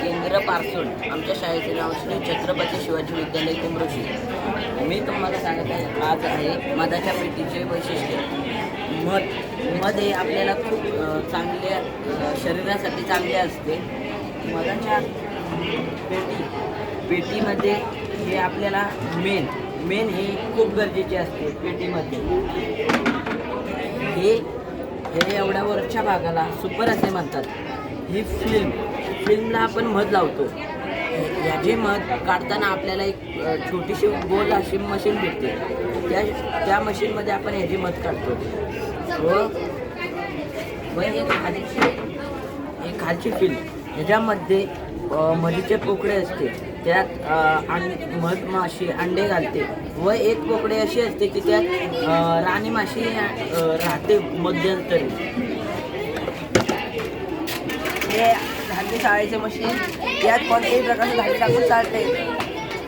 केंद्र पारसून. आमच्या शाळेचे नाव श्री छत्रपती शिवाजी विद्यालय कुमरोशी. मी तुम्हाला सांगत आहे आज आहे मधाच्या पेटीचे वैशिष्ट्य. मध मध हे आपल्याला खूप चांगल्या शरीरासाठी चांगले असते. मधाच्या पेटी पेटीमध्ये हे आपल्याला मेन मेन हे खूप गरजेचे असते पेटीमध्ये. हे हे एवढ्या वरच्या भागाला सुपर असे म्हणतात. ही फिल्म फिल्मला आपण मध लावतो. याचे मध काढताना आपल्याला एक छोटीशी गोल अशी मशीन भेटते. त्या त्या मशीनमध्ये आपण ह्याची मध काढतो. व व हे खालची हे खालची फिल्म ह्याच्यामध्ये मधीचे पोकळे असते. त्यात अ, मध माशी अंडे घालते. व एक पोकडे अशी असते की त्यात राणी माशी राहते मध्यंतरी. हे धान्य शाळेचे मशीन यात कोणत्याही प्रकारचं धान्य टाकून चालते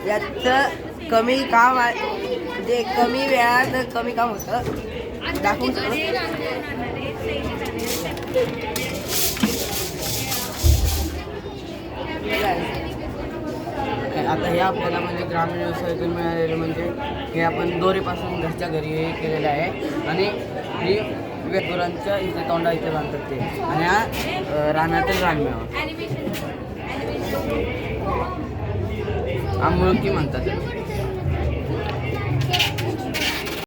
याचं कमी काम आहे म्हणजे कमी वेळात कमी काम होतं दाखवून आता हे आपल्याला म्हणजे ग्रामीण व्यवसायातून मिळालेलं म्हणजे हे आपण दोरीपासून घरच्या घरी हे केलेलं आहे. आणि हे गुरांच्या इथे तोंडा इथे बांधतात ते. आणि हा रानातील रानमेवा. हा मुळकी म्हणतात.